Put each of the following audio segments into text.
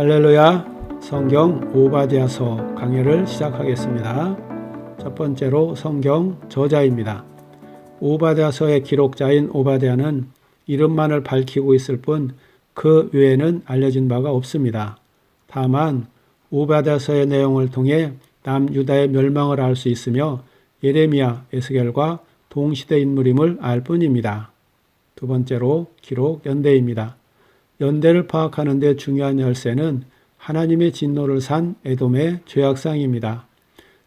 할렐루야 성경 오바디아서 강해를 시작하겠습니다. 첫 번째로 성경 저자입니다. 오바디아서의 기록자인 오바디아는 이름만을 밝히고 있을 뿐 그 외에는 알려진 바가 없습니다. 다만 오바디아서의 내용을 통해 남유다의 멸망을 알 수 있으며 예레미야, 에스겔과 동시대 인물임을 알 뿐입니다. 두 번째로 기록 연대입니다. 연대를 파악하는 데 중요한 열쇠는 하나님의 진노를 산 에돔의 죄악상입니다.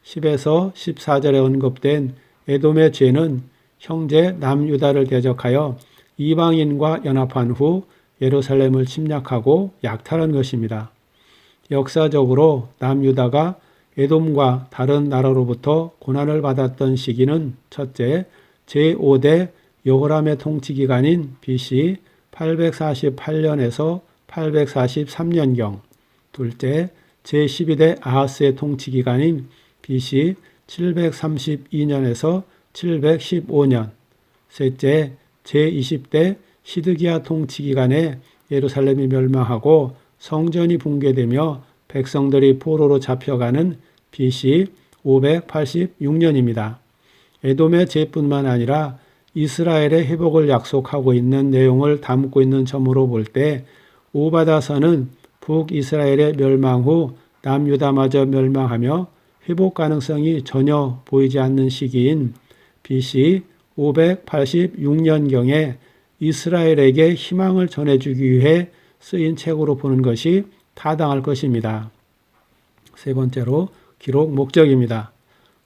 10에서 14절에 언급된 에돔의 죄는 형제 남유다를 대적하여 이방인과 연합한 후 예루살렘을 침략하고 약탈한 것입니다. 역사적으로 남유다가 에돔과 다른 나라로부터 고난을 받았던 시기는 첫째, 제5대 여호람의 통치 기간인 BC 848년에서 843년경, 둘째 제12대 아하스의 통치 기간인 BC 732년에서 715년, 셋째 제20대 시드기야 통치 기간에 예루살렘이 멸망하고 성전이 붕괴되며 백성들이 포로로 잡혀가는 BC 586년입니다. 에돔의 죄뿐만 아니라 이스라엘의 회복을 약속하고 있는 내용을 담고 있는 점으로 볼 때 오바다서는 북이스라엘의 멸망 후 남유다마저 멸망하며 회복 가능성이 전혀 보이지 않는 시기인 BC 586년경에 이스라엘에게 희망을 전해주기 위해 쓰인 책으로 보는 것이 타당할 것입니다. 세 번째로 기록 목적입니다.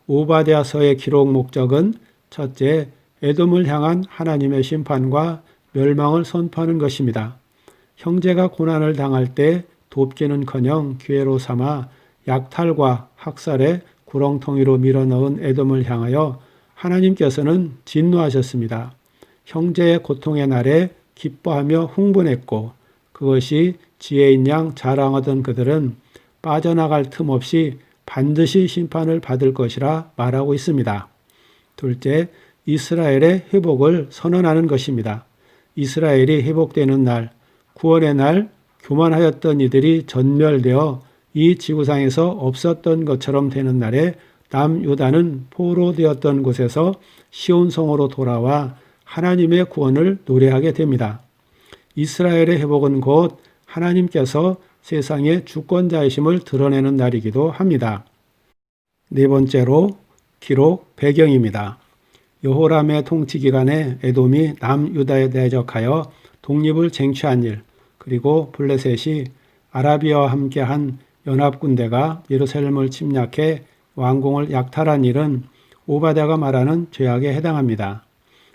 오바댜서의 기록 목적은 첫째, 에돔을 향한 하나님의 심판과 멸망을 선포하는 것입니다. 형제가 고난을 당할 때 돕기는커녕 기회로 삼아 약탈과 학살의 구렁텅이로 밀어넣은 에돔을 향하여 하나님께서는 진노하셨습니다. 형제의 고통의 날에 기뻐하며 흥분했고 그것이 지혜인 양 자랑하던 그들은 빠져나갈 틈 없이 반드시 심판을 받을 것이라 말하고 있습니다. 둘째, 이스라엘의 회복을 선언하는 것입니다. 이스라엘이 회복되는 날, 구원의 날, 교만하였던 이들이 전멸되어 이 지구상에서 없었던 것처럼 되는 날에 남유다는 포로되었던 곳에서 시온성으로 돌아와 하나님의 구원을 노래하게 됩니다. 이스라엘의 회복은 곧 하나님께서 세상의 주권자이심을 드러내는 날이기도 합니다. 네 번째로 기록 배경입니다. 여호람의 통치 기간에 에돔이 남유다에 대적하여 독립을 쟁취한 일, 그리고 블레셋이 아라비아와 함께한 연합군대가 예루살렘을 침략해 왕궁을 약탈한 일은 오바다가 말하는 죄악에 해당합니다.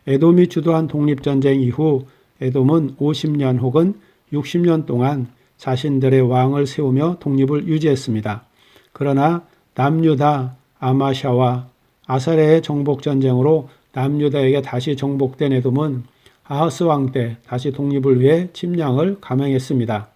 에돔이 주도한 독립전쟁 이후 에돔은 50년 혹은 60년 동안 자신들의 왕을 세우며 독립을 유지했습니다. 그러나 남유다 아마샤와 아사레의 정복전쟁으로 남유다에게 다시 정복된 에돔은 아하스 왕 때 다시 독립을 위해 침략을 감행했습니다.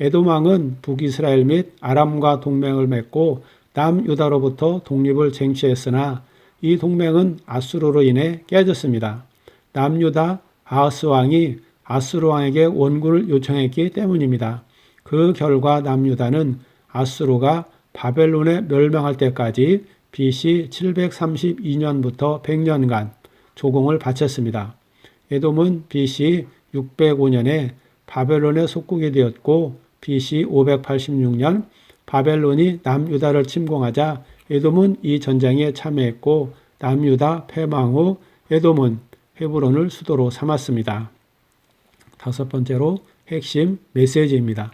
에돔 왕은 북이스라엘 및 아람과 동맹을 맺고 남유다로부터 독립을 쟁취했으나 이 동맹은 아수르로 인해 깨졌습니다. 남유다 아하스 왕이 아수르 왕에게 원군을 요청했기 때문입니다. 그 결과 남유다는 아수르가 바벨론에 멸망할 때까지 BC 732년부터 100년간 조공을 바쳤습니다. 에돔은 BC 605년에 바벨론의 속국이 되었고 BC 586년 바벨론이 남유다를 침공하자 에돔은 이 전쟁에 참여했고 남유다 패망 후 에돔은 헤브론을 수도로 삼았습니다. 다섯 번째로 핵심 메시지입니다.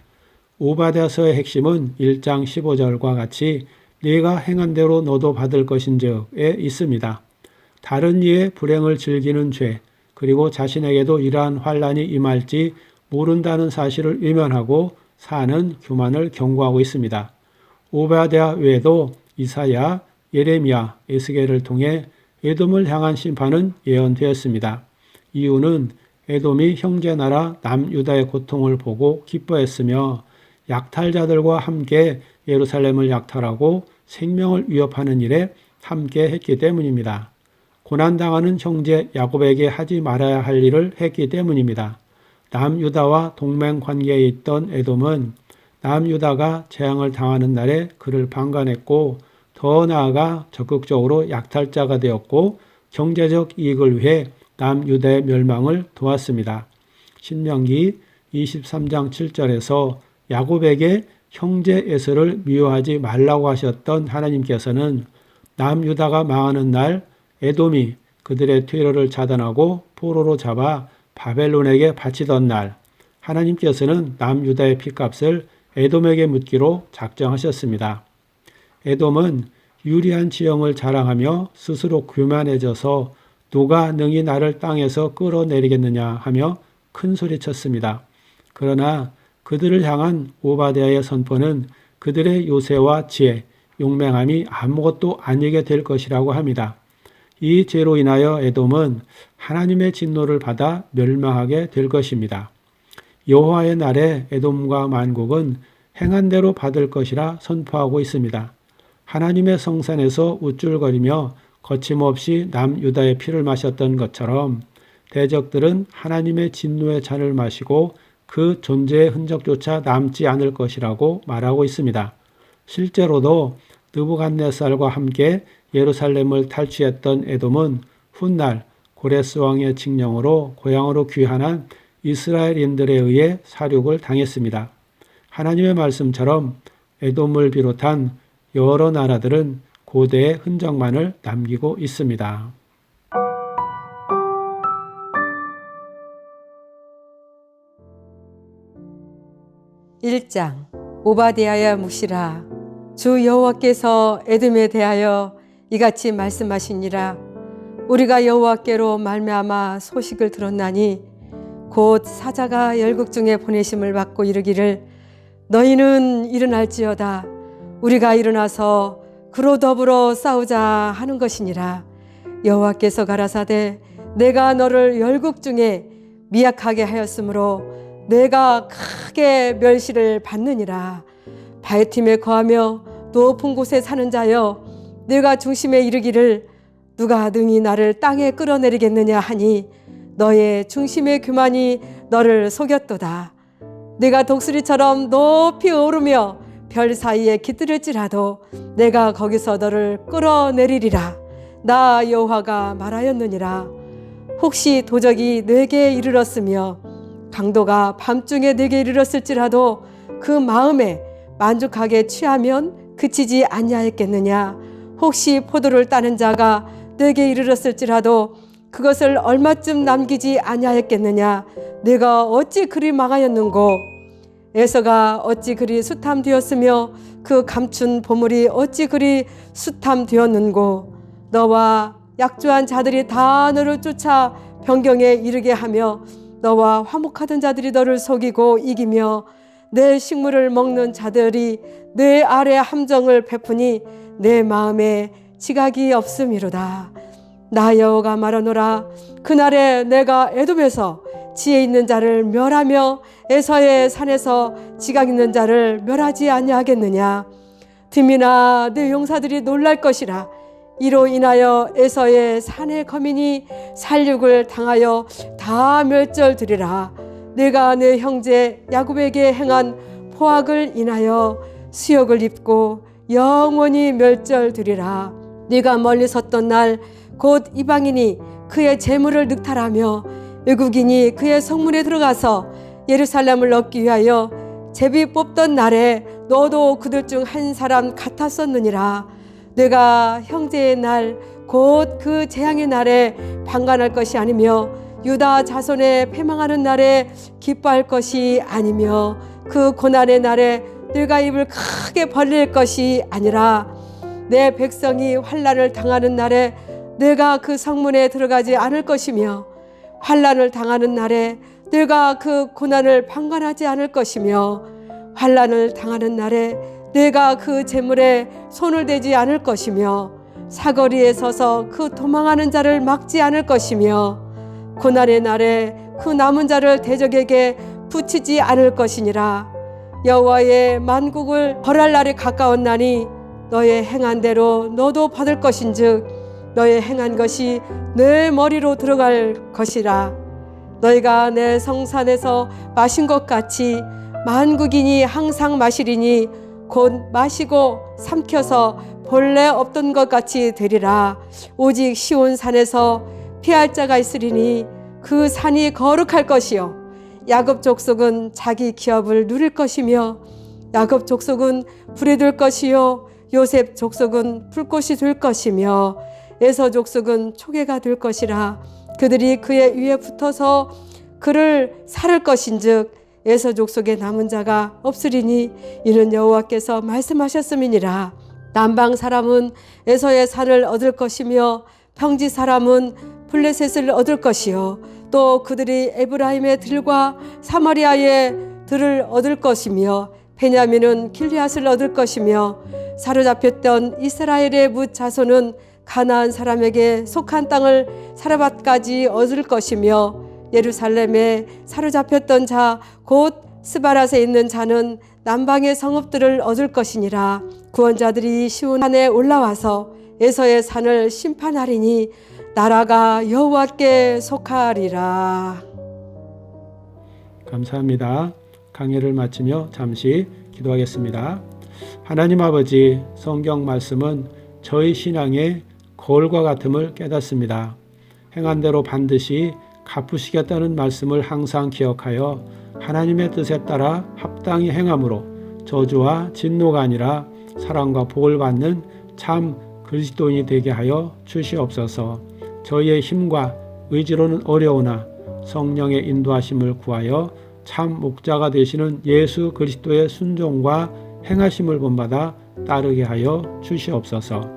오바댜서의 핵심은 1장 15절과 같이 네가 행한 대로 너도 받을 것인즉에 있습니다. 다른 이의 불행을 즐기는 죄, 그리고 자신에게도 이러한 환란이 임할지 모른다는 사실을 외면하고 사는 교만을 경고하고 있습니다. 오바댜 외에도 이사야, 예레미야, 에스겔을 통해 에돔을 향한 심판은 예언되었습니다. 이유는 에돔이 형제 나라 남유다의 고통을 보고 기뻐했으며 약탈자들과 함께 예루살렘을 약탈하고 생명을 위협하는 일에 함께 했기 때문입니다. 고난당하는 형제 야곱에게 하지 말아야 할 일을 했기 때문입니다. 남유다와 동맹 관계에 있던 에돔은 남유다가 재앙을 당하는 날에 그를 방관했고 더 나아가 적극적으로 약탈자가 되었고 경제적 이익을 위해 남유다의 멸망을 도왔습니다. 신명기 23장 7절에서 야곱에게 형제 에서를 미워하지 말라고 하셨던 하나님께서는 남유다가 망하는 날 에돔이 그들의 퇴로를 차단하고 포로로 잡아 바벨론에게 바치던 날 하나님께서는 남유다의 피값을 에돔에게 묻기로 작정하셨습니다. 에돔은 유리한 지형을 자랑하며 스스로 교만해져서 누가 능히 나를 땅에서 끌어내리겠느냐 하며 큰 소리쳤습니다. 그러나 그들을 향한 오바데아의 선포는 그들의 요새와 지혜, 용맹함이 아무것도 아니게 될 것이라고 합니다. 이 죄로 인하여 에돔은 하나님의 진노를 받아 멸망하게 될 것입니다. 여호와의 날에 에돔과 만국은 행한 대로 받을 것이라 선포하고 있습니다. 하나님의 성산에서 우쭐거리며 거침없이 남유다의 피를 마셨던 것처럼 대적들은 하나님의 진노의 잔을 마시고 그 존재의 흔적조차 남지 않을 것이라고 말하고 있습니다. 실제로도 느부갓네살과 함께 예루살렘을 탈취했던 에돔은 훗날 고레스 왕의 칙령으로 고향으로 귀환한 이스라엘인들에 의해 사륙을 당했습니다. 하나님의 말씀처럼 에돔을 비롯한 여러 나라들은 고대의 흔적만을 남기고 있습니다. 1장 오바디아야 묵시라. 주 여호와께서 에돔에 대하여 이같이 말씀하시니라. 우리가 여호와께로 말미암아 소식을 들었나니 곧 사자가 열국 중에 보내심을 받고 이르기를 너희는 일어날지어다. 우리가 일어나서 그로 더불어 싸우자 하는 것이니라. 여호와께서 가라사대 내가 너를 열국 중에 미약하게 하였으므로 내가 크게 멸시를 받느니라. 바에팀에 거하며 높은 곳에 사는 자여 내가 중심에 이르기를 누가 능히 나를 땅에 끌어내리겠느냐 하니 너의 중심의 교만이 너를 속였도다. 내가 독수리처럼 높이 오르며 별 사이에 깃들을지라도 내가 거기서 너를 끌어내리리라. 나 여호와가 말하였느니라. 혹시 도적이 내게 이르렀으며 강도가 밤중에 내게 이르렀을지라도 그 마음에 만족하게 취하면 그치지 아니하였겠느냐? 혹시 포도를 따는 자가 내게 이르렀을지라도 그것을 얼마쯤 남기지 아니하였겠느냐? 내가 어찌 그리 망하였는고? 에서가 어찌 그리 수탐되었으며 그 감춘 보물이 어찌 그리 수탐되었는고? 너와 약조한 자들이 다 너를 쫓아 변경에 이르게 하며 너와 화목하던 자들이 너를 속이고 이기며 내 식물을 먹는 자들이 내 아래 함정을 베푸니 내 마음에 지각이 없음이로다. 나 여호가 말하노라. 그날에 내가 에돔에서 지혜 있는 자를 멸하며 에서의 산에서 지각 있는 자를 멸하지 아니하겠느냐? 틈이나 내 용사들이 놀랄 것이라 이로 인하여 에서의 산의 거민이 살육을 당하여 다 멸절되리라. 내가 내 형제 야곱에게 행한 포악을 인하여 수욕을 입고 영원히 멸절되리라. 네가 멀리 섰던 날 곧 이방인이 그의 재물을 늑탈하며 외국인이 그의 성문에 들어가서 예루살렘을 얻기 위하여 제비 뽑던 날에 너도 그들 중 한 사람 같았었느니라 내가 형제의 날 곧 그 재앙의 날에 방관할 것이 아니며 유다 자손의 패망하는 날에 기뻐할 것이 아니며 그 고난의 날에 내가 입을 크게 벌릴 것이 아니라 내 백성이 환란을 당하는 날에 내가 그 성문에 들어가지 않을 것이며 환란을 당하는 날에 내가 그 고난을 방관하지 않을 것이며 환란을 당하는 날에 내가 그 재물에 손을 대지 않을 것이며 사거리에 서서 그 도망하는 자를 막지 않을 것이며 고난의 날에 그 남은 자를 대적에게 붙이지 않을 것이니라. 여호와의 만국을 벌할 날이 가까웠나니 너의 행한 대로 너도 받을 것인즉 너의 행한 것이 내 머리로 들어갈 것이라. 너희가 내 성산에서 마신 것 같이 만국인이 항상 마시리니 곧 마시고 삼켜서 본래 없던 것 같이 되리라. 오직 시온 산에서 피할 자가 있으리니 그 산이 거룩할 것이요. 야곱 족속은 자기 기업을 누릴 것이며 야곱 족속은 불에 들 것이요. 요셉 족속은 불꽃이 될 것이며 에서 족속은 초계가 될 것이라. 그들이 그의 위에 붙어서 그를 살을 것인즉 에서 족 속에 남은 자가 없으리니 이는 여호와께서 말씀하셨음이니라. 남방 사람은 에서의 산을 얻을 것이며 평지 사람은 블레셋을 얻을 것이요. 또 그들이 에브라임의 들과 사마리아의 들을 얻을 것이며 베냐민은 길리앗을 얻을 것이며 사로잡혔던 이스라엘의 뭇 자손은 가나안 사람에게 속한 땅을 사르밧까지 얻을 것이며 예루살렘에 사로잡혔던 자 곧 스바랏에 있는 자는 남방의 성읍들을 얻을 것이니라 구원자들이 시온산에 올라와서 에서의 산을 심판하리니 나라가 여호와께 속하리라. 감사합니다. 강의를 마치며 잠시 기도하겠습니다. 하나님 아버지, 성경 말씀은 저희 신앙의 거울과 같음을 깨닫습니다. 행한 대로 반드시 갚으시겠다는 말씀을 항상 기억하여 하나님의 뜻에 따라 합당히 행함으로 저주와 진노가 아니라 사랑과 복을 받는 참 그리스도인이 되게 하여 주시옵소서. 저희의 힘과 의지로는 어려우나 성령의 인도하심을 구하여 참 목자가 되시는 예수 그리스도의 순종과 행하심을 본받아 따르게 하여 주시옵소서.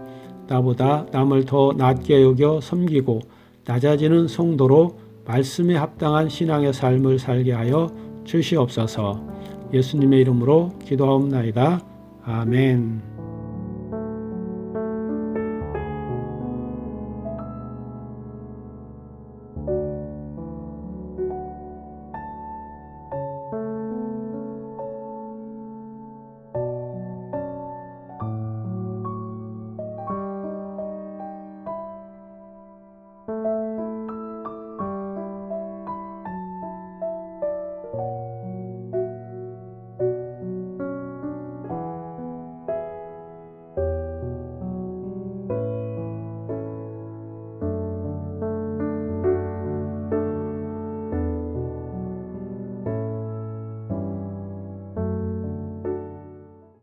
나보다 남을 더 낮게 여겨 섬기고 낮아지는 성도로 말씀에 합당한 신앙의 삶을 살게 하여 주시옵소서. 예수님의 이름으로 기도하옵나이다. 아멘.